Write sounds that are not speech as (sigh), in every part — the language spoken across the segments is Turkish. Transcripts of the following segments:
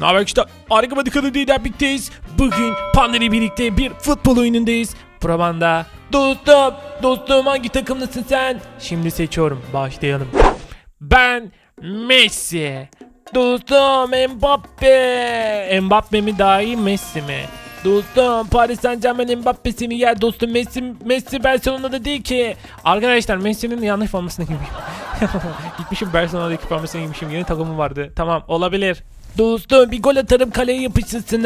Ne haber işte? Harika Badikalı değil birlikteyiz. Bugün Panda ile birlikte bir futbol oyunundayız. Probanda. Dostum, dostum hangi takımlısın sen? Şimdi seçiyorum. Başlayalım. Ben Messi. Dostum Mbappe. Mbappe mi daha iyi Messi mi? Dostum Paris Saint Germain Mbappe'sini yer dostum Messi Messi Barcelona'da değil ki. Arkadaşlar Messi'nin yanlış formasına giymişim. (laughs) Gitmişim Barcelona'daki formasına giymişim. Yeni takımım vardı. Tamam olabilir. Dostum bir gol atarım kaleye yapışırsın.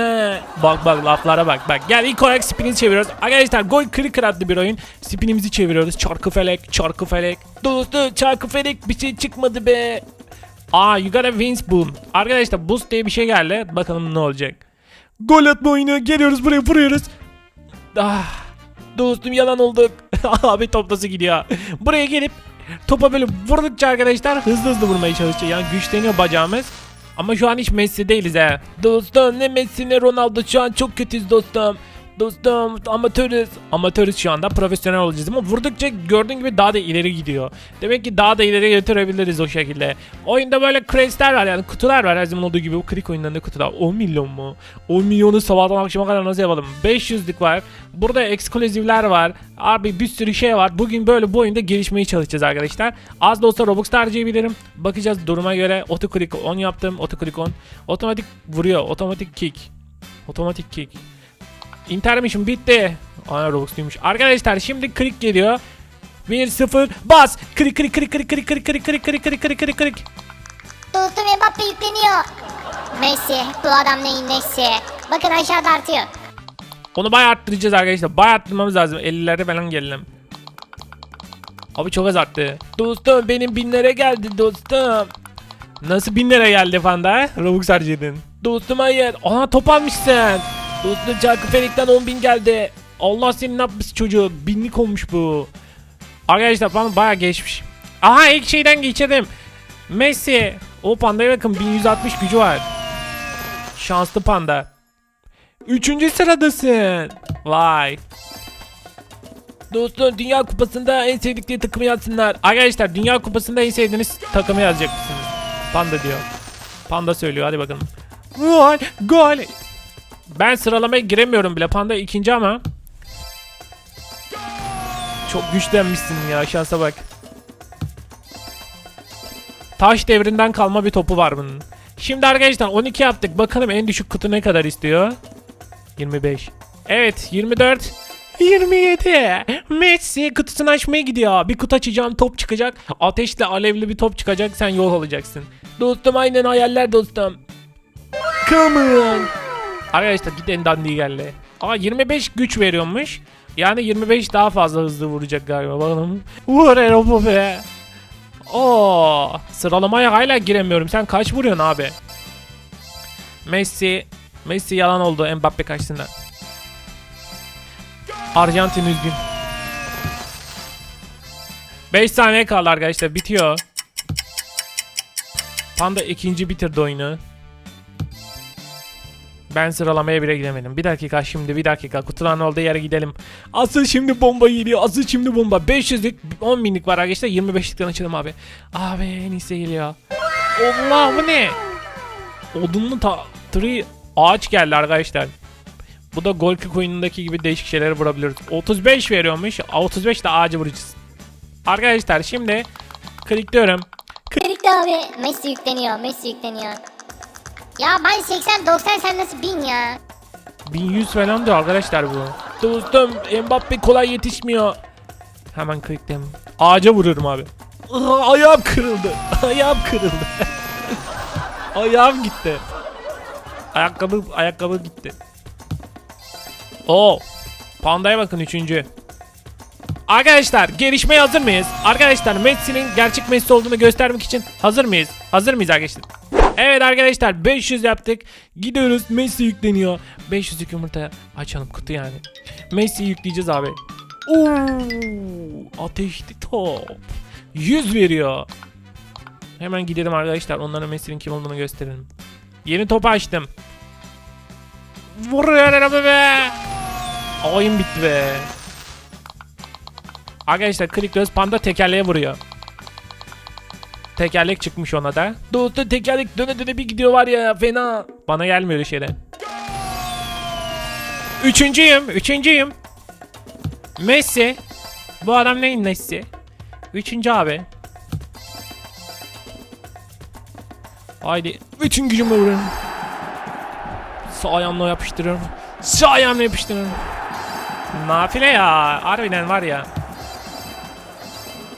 Bak bak laflara bak bak. Gel ilk olarak spin'i çeviriyoruz. Arkadaşlar gol clicker adlı bir oyun. Spinimizi çeviriyoruz. Çarkı felek çarkı felek. Dostum çarkı felek bir şey çıkmadı be. Aa you gotta win boom. Arkadaşlar boost diye bir şey geldi. Bakalım ne olacak. Gol atma oyunu. Geliyoruz buraya vuruyoruz. Ah, dostum yalan olduk. (laughs) Abi top nasıl gidiyor? Buraya gelip topa böyle vurdukça arkadaşlar hızlı hızlı vurmaya çalışacağız. Yani güçleniyor bacağımız. Ama şu an hiç Messi değiliz he. Dostum ne Messi ne Ronaldo şu an çok kötüyüz dostum. Dostum amatörüz. Amatörüz şu anda profesyonel olacağız ama vurdukça gördüğün gibi daha da ileri gidiyor. Demek ki daha da ileri götürebiliriz o şekilde. Oyunda böyle crestler var yani kutular var her zaman olduğu gibi bu klik oyunlarında kutular. 10 milyon mu? 10 milyonu sabahtan akşama kadar nasıl yapalım? 500'lük var. Burada ekskluzivler var. Abi bir sürü şey var. Bugün böyle bu oyunda gelişmeye çalışacağız arkadaşlar. Az da olsa Robux da harcayabilirim. Bakacağız duruma göre. Otoklik 10 yaptım. Otoklik 10. Otomatik vuruyor. Otomatik kick. Otomatik kick. Intermission bitti. Ana Robux'luymuş. Arkadaşlar şimdi klik geliyor. 1-0 bas. Klik klik klik klik klik klik klik klik klik klik klik klik klik. Dostum Mbappe yükleniyor. Messi. Bu adam neyin Messi? Bakın aşağıda artıyor. Onu bayağı arttıracağız arkadaşlar. Bayağı arttırmamız lazım. 50'lere falan gelelim. Abi çok az arttı. Dostum benim binlere geldi dostum. Nasıl binlere geldi fanda? Robux harcadın. Dostum hayır. Ana top almışsın. Dostum Çarkı Felik'ten 10 bin geldi. Allah senin ne yapmış çocuğu. Binlik olmuş bu. Arkadaşlar falan bayağı geçmiş. Aha ilk şeyden geçirdim. Messi. O pandaya bakın 1160 gücü var. Şanslı panda. Üçüncü sıradasın. Vay. Dostum Dünya Kupası'nda en sevdikleri takımı yazsınlar. Arkadaşlar Dünya Kupası'nda en sevdiğiniz takımı yazacaksınız. Panda diyor. Panda söylüyor hadi bakalım. Gol, gol. Ben sıralamaya giremiyorum bile. Panda ikinci ama. Çok güçlenmişsin ya şansa bak. Taş devrinden kalma bir topu var bunun. Şimdi arkadaşlar 12 yaptık. Bakalım en düşük kutu ne kadar istiyor? 25. Evet 24. 27. Messi kutusunu açmaya gidiyor. Bir kutu açacağım top çıkacak. Ateşli alevli bir top çıkacak. Sen yok olacaksın. Dostum aynen hayaller dostum. Come on. Arkadaşlar git geldi. Aa 25 güç veriyormuş. Yani 25 daha fazla hızlı vuracak galiba. Bakalım. Vur Eropa be. Oo, sıralamaya hala giremiyorum. Sen kaç vuruyorsun abi? Messi. Messi yalan oldu Mbappe karşısında. Arjantin üzgün. 5 saniye kaldı arkadaşlar. Bitiyor. Panda ikinci bitirdi oyunu. Ben sıralamaya bile gidemedim. Bir dakika şimdi bir dakika. Kutuların olduğu yere gidelim. Asıl şimdi bomba geliyor. Asıl şimdi bomba. 500'lük 10 binlik var arkadaşlar. 25'likten açalım abi. Abi en iyisi geliyor. Allah bu ne? Odunlu ta tree ağaç geldi arkadaşlar. Bu da gol kick oyunundaki gibi değişik şeyleri vurabiliriz. 35 veriyormuş. 35 de ağacı vuracağız. Arkadaşlar şimdi klikliyorum. Kırıklı abi. Messi yükleniyor. Messi yükleniyor. Ya ben 80-90 sen nasıl 1000 ya? 1100 falan diyor arkadaşlar bu. Dostum Mbappe kolay yetişmiyor. Hemen klikledim. Ağaca vuruyorum abi. Aa, ayağım kırıldı. (laughs) Ayağım kırıldı. (laughs) ayağım gitti. Ayakkabı ayakkabı gitti. Oo. Pandaya bakın üçüncü. Arkadaşlar gelişmeye hazır mıyız? Arkadaşlar Messi'nin gerçek Messi olduğunu göstermek için hazır mıyız? Hazır mıyız arkadaşlar? Evet arkadaşlar 500 yaptık. Gidiyoruz Messi yükleniyor. 500'lük yumurta açalım kutu yani. Messi yükleyeceğiz abi. Oo, ateşli top. 100 veriyor. Hemen gidelim arkadaşlar. Onlara Messi'nin kim olduğunu gösterelim. Yeni topu açtım. Vuruyor araba be. Oyun bitti be. Arkadaşlar klikliyoruz panda tekerleğe vuruyor. Tekerlek çıkmış ona da. Doğusta tekerlek döne döne bir gidiyor var ya fena. Bana gelmiyor şeyden. Üçüncüyüm. Üçüncüyüm. Messi. Bu adam neyin Messi? Üçüncü abi. Haydi. Bütün gücümle vuruyorum. Sağ ayağımla yapıştırıyorum. Sağ ayağımla yapıştırıyorum. Nafile ya. Harbiden var ya.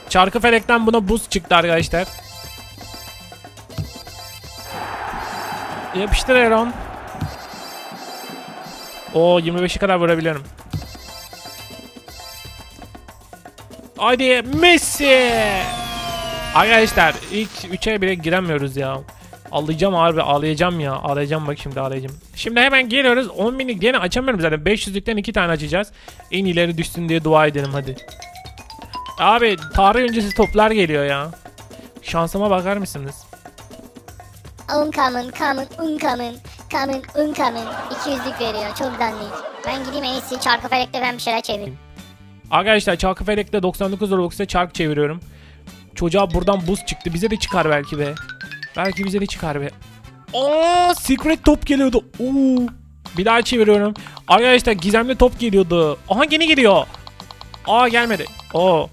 Çarkı felekten buna buz çıktı arkadaşlar. Yapıştır Aaron. O 25'e kadar vurabiliyorum. Haydi Messi. Arkadaşlar ilk 3'e bile giremiyoruz ya. Ağlayacağım abi ağlayacağım ya. Ağlayacağım bak şimdi ağlayacağım. Şimdi hemen geliyoruz. 10 binlik yine açamıyorum zaten. 500'lükten 2 tane açacağız. En ileri düşsün diye dua edelim hadi. Abi tarih öncesi toplar geliyor ya. Şansıma bakar mısınız? Un coming, coming, un coming, coming, un coming. 200'lük veriyor. Çok dandik. Ben gideyim en iyisi çarkı felekte ben bir şeyler çevireyim. Arkadaşlar çarkı felekte 99 Robux'ta çark çeviriyorum. Çocuğa buradan buz çıktı. Bize de çıkar belki be. Belki bize de çıkar be. Aa, secret top geliyordu. Oo. Bir daha çeviriyorum. Arkadaşlar gizemli top geliyordu. Aha yine geliyor. Aa gelmedi. Oo.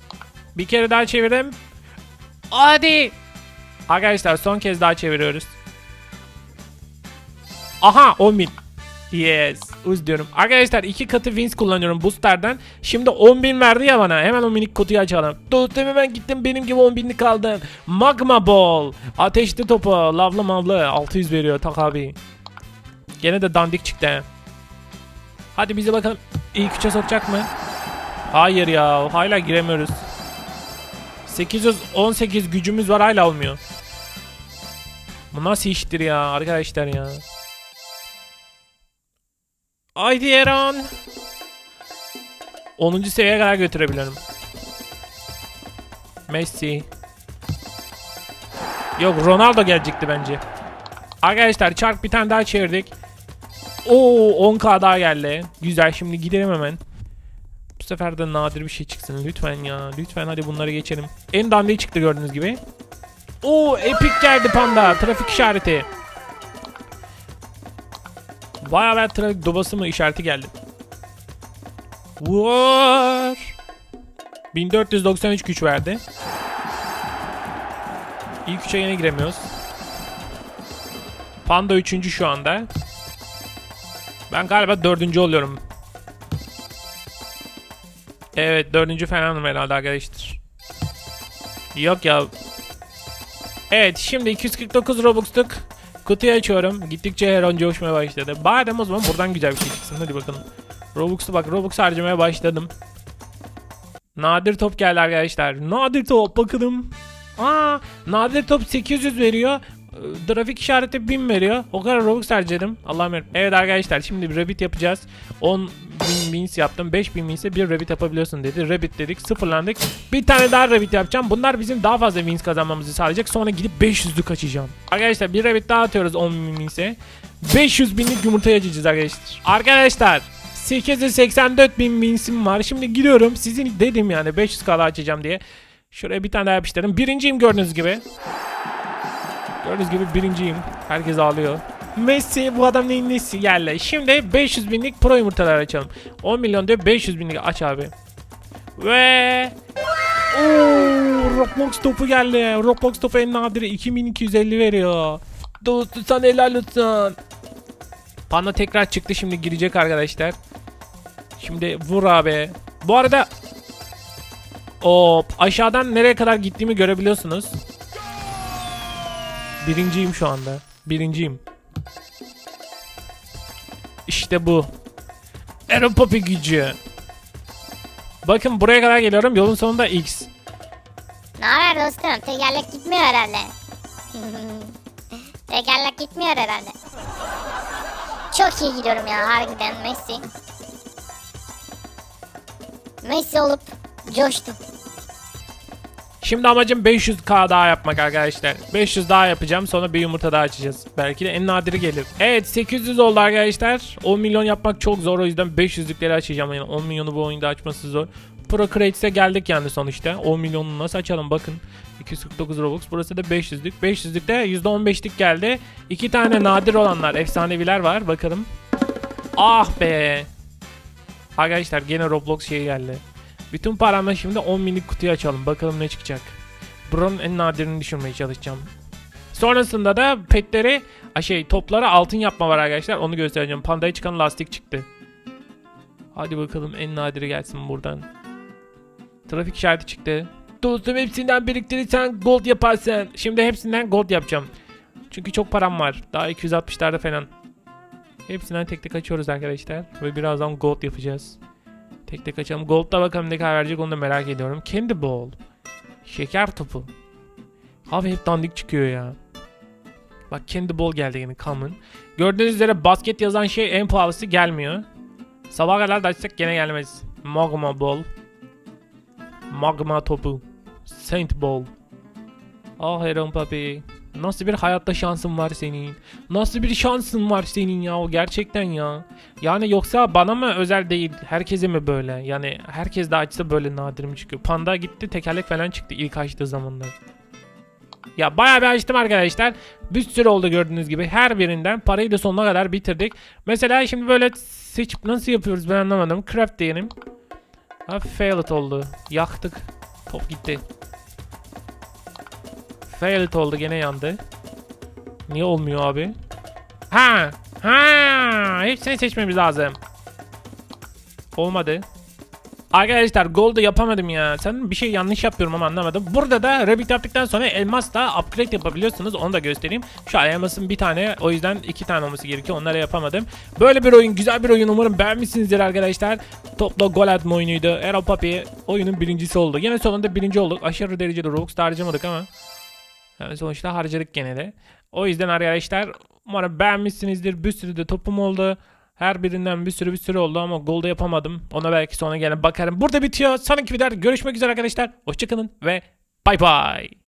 Bir kere daha çevirdim. Hadi. Arkadaşlar son kez daha çeviriyoruz. Aha 10 bin. Yes. Uz diyorum. Arkadaşlar iki katı wins kullanıyorum booster'dan. Şimdi 10 bin verdi ya bana. Hemen o minik kutuyu açalım. Dostum hemen gittim benim gibi 10 binlik aldın. Magma Ball. Ateşli topu. Lavlı mavlı. 600 veriyor tak abi. Gene de dandik çıktı. Hadi bize bakalım. İlk üçe sokacak mı? Hayır ya. Hala giremiyoruz. 818 gücümüz var hala olmuyor. Bu nasıl iştir ya arkadaşlar ya. Haydi Aaron. 10. seviyeye kadar götürebilirim. Messi. Yok Ronaldo gelecekti bence. Arkadaşlar çark bir tane daha çevirdik. Oo 10k daha geldi. Güzel şimdi gidelim hemen. Bu sefer de nadir bir şey çıksın lütfen ya. Lütfen hadi bunları geçelim. En dandiği çıktı gördüğünüz gibi. Oo epic geldi panda. Trafik işareti. Bayağı ben trafik dobası mı işareti geldi. Var. 1493 güç verdi. İlk üçe yine giremiyoruz. Panda üçüncü şu anda. Ben galiba dördüncü oluyorum. Evet dördüncü falanım herhalde arkadaşlar. Yok ya. Evet şimdi 249 Robux'luk kutuyu açıyorum. Gittikçe her an coşmaya başladı. Bari o zaman buradan güzel bir şey çıksın. Hadi bakalım. Robux'u bak Robux harcamaya başladım. Nadir top geldi arkadaşlar. Nadir top bakalım. Aa, nadir top 800 veriyor. Ee, Trafik işareti 1000 veriyor. O kadar Robux harcadım. Allah'ım. Evet arkadaşlar şimdi bir Rabbit yapacağız. 10 bin wins yaptım. 5000 wins'e bir Rabbit yapabiliyorsun dedi. Rabbit dedik sıfırlandık. Bir tane daha Rabbit yapacağım. Bunlar bizim daha fazla wins kazanmamızı sağlayacak. Sonra gidip 500'lük açacağım. Arkadaşlar bir Rabbit daha atıyoruz 10 bin wins'e. 500 binlik yumurta açacağız arkadaşlar. Arkadaşlar 884 bin winsim var. Şimdi gidiyorum. Sizin dedim yani 500 kadar açacağım diye. Şuraya bir tane daha yapıştırdım. Birinciyim gördüğünüz gibi. Gördüğünüz gibi birinciyim. Herkes ağlıyor. Messi bu adam neyin nesi yerle. Şimdi 500 binlik pro yumurtalar açalım. 10 milyon diyor 500 binlik aç abi. Ve Ooo Roblox topu geldi. Roblox topu en nadiri 2250 veriyor. Dostu sen helal olsun. Panda tekrar çıktı şimdi girecek arkadaşlar. Şimdi vur abi. Bu arada Hop aşağıdan nereye kadar gittiğimi görebiliyorsunuz. Birinciyim şu anda. Birinciyim. İşte bu. Aaron Poppy gücü. Bakın buraya kadar geliyorum. Yolun sonunda X. Ne haber dostum? Tekerlek gitmiyor herhalde. (laughs) Tekerlek gitmiyor herhalde. Çok iyi gidiyorum ya harbiden Messi. Messi olup coştum. Şimdi amacım 500k daha yapmak arkadaşlar. 500 daha yapacağım sonra bir yumurta daha açacağız. Belki de en nadiri gelir. Evet 800 oldu arkadaşlar. 10 milyon yapmak çok zor o yüzden 500'lükleri açacağım. Yani 10 milyonu bu oyunda açması zor. Pro Crates'e geldik yani sonuçta. 10 milyonunu nasıl açalım bakın. 249 Robux. Burası da 500'lük. 500'lükte %15'lik geldi. İki tane nadir olanlar, efsaneviler var. Bakalım. Ah be. Arkadaşlar gene Roblox şeyi geldi. Bütün paramla şimdi 10 minik kutuyu açalım. Bakalım ne çıkacak. Buranın en nadirini düşürmeye çalışacağım. Sonrasında da petleri, şey toplara altın yapma var arkadaşlar. Onu göstereceğim. Pandaya çıkan lastik çıktı. Hadi bakalım en nadiri gelsin buradan. Trafik işareti çıktı. Dostum hepsinden biriktirirsen gold yaparsın. Şimdi hepsinden gold yapacağım. Çünkü çok param var. Daha 260'larda falan. Hepsinden tek tek açıyoruz arkadaşlar. Ve birazdan gold yapacağız. Tek tek açalım. Gold'da bakalım ne kadar verecek onu da merak ediyorum. Candy Ball. Şeker topu. Abi hep dandik çıkıyor ya. Bak Candy Ball geldi yine common. Gördüğünüz üzere basket yazan şey en pahalısı gelmiyor. Sabah kadar da açsak gene gelmez. Magma Ball. Magma topu. Saint Ball. Ah Heron Papi. Nasıl bir hayatta şansın var senin? Nasıl bir şansın var senin ya o gerçekten ya. Yani yoksa bana mı özel değil herkese mi böyle? Yani herkes de açsa böyle nadir mi çıkıyor? Panda gitti tekerlek falan çıktı ilk açtığı zamanlar. Ya bayağı bir açtım arkadaşlar. Bir sürü oldu gördüğünüz gibi. Her birinden parayı da sonuna kadar bitirdik. Mesela şimdi böyle seçip nasıl yapıyoruz ben anlamadım. Craft diyelim. Ha failed oldu. Yaktık. Top gitti. Failed oldu gene yandı. Niye olmuyor abi? Ha! Ha! Hepsini seçmemiz lazım. Olmadı. Arkadaşlar gold'u yapamadım ya. Sen bir şey yanlış yapıyorum ama anlamadım. Burada da rabbit yaptıktan sonra elmas da upgrade yapabiliyorsunuz. Onu da göstereyim. Şu elmasın bir tane o yüzden iki tane olması gerekiyor. Onları yapamadım. Böyle bir oyun güzel bir oyun. Umarım beğenmişsinizdir arkadaşlar. Topla gol atma oyunuydu. Erol Papi oyunun birincisi oldu. Yine sonunda birinci olduk. Aşırı derecede Robux harcamadık ama. Yani sonuçta harcadık gene de. O yüzden arkadaşlar umarım beğenmişsinizdir. Bir sürü de topum oldu. Her birinden bir sürü bir sürü oldu ama golda yapamadım. Ona belki sonra gene bakarım. Burada bitiyor. Sonraki videoda görüşmek üzere arkadaşlar. Hoşçakalın ve bay bay.